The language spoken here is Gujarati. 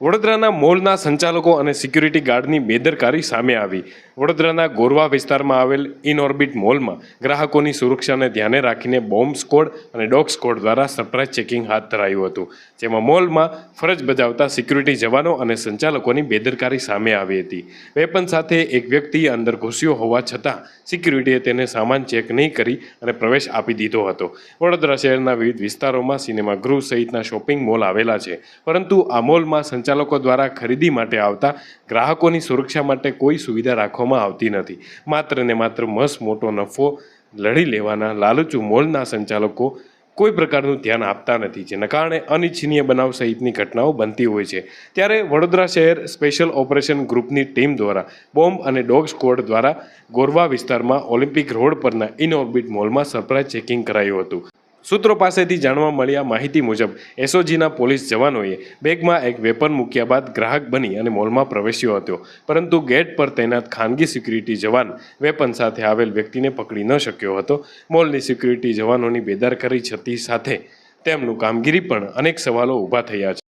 વડોદરાના મોલના સંચાલકો અને સિક્યુરિટી ગાર્ડની બેદરકારી સામે આવી. વડોદરાના ગોરવા વિસ્તારમાં આવેલ ઇનઓર્બિટ મોલમાં ગ્રાહકોની સુરક્ષાને ધ્યાને રાખીને બોમ્બ સ્કોડ અને ડોગ સ્કોડ દ્વારા સરપ્રાઇઝ ચેકિંગ હાથ ધરાયું હતું. જેમાં મોલમાં ફરજ બજાવતા સિક્યુરિટી જવાનો અને સંચાલકોની બેદરકારી સામે આવી હતી. વેપન સાથે એક વ્યક્તિ અંદર ઘૂસ્યો હોવા છતાં સિક્યુરિટીએ તેને સામાન ચેક નહીં કરી અને પ્રવેશ આપી દીધો હતો. વડોદરા શહેરના વિવિધ વિસ્તારોમાં સિનેમાગૃહ સહિતના શોપિંગ મોલ આવેલા છે. પરંતુ આ મોલમાં સંચાલકો દ્વારા ખરીદી માટે આવતા ગ્રાહકોની સુરક્ષા માટે કોઈ સુવિધા રાખવામાં આવતી નથી. માત્ર ને માત્ર મસ્ત મોટો નફો લડી લેવાના લાલચુ મોલના સંચાલકો કોઈ પ્રકારનું ધ્યાન આપતા નથી જેના કારણે અનિચ્છનીય બનાવ સહિતની ઘટનાઓ બનતી હોય છે. ત્યારે વડોદરા શહેર સ્પેશિયલ ઓપરેશન ગ્રુપની ટીમ દ્વારા બોમ્બ અને ડોગ સ્કોડ દ્વારા ગોરવા વિસ્તારમાં ઓલિમ્પિક રોડ પરના ઇનઓર્બિટ મોલમાં સરપ્રાઇઝ ચેકિંગ કરાયું હતું. સૂત્રો પાસેથી જાણવા મળ્યા માહિતી મુજબ, એસઓજીના પોલીસ જવાનોએ બેગમાં એક વેપન મૂક્યા બાદ ગ્રાહક બની અને મોલમાં પ્રવેશ્યો હતો. પરંતુ ગેટ પર તૈનાત ખાનગી સિક્યુરિટી જવાન વેપન સાથે આવેલ વ્યક્તિને પકડી ન શક્યો હતો. મોલની સિક્યુરિટી જવાનોની બેદારકારી છતી સાથે તેમનું કામગીરી પણ અનેક સવાલો ઊભા થયા છે.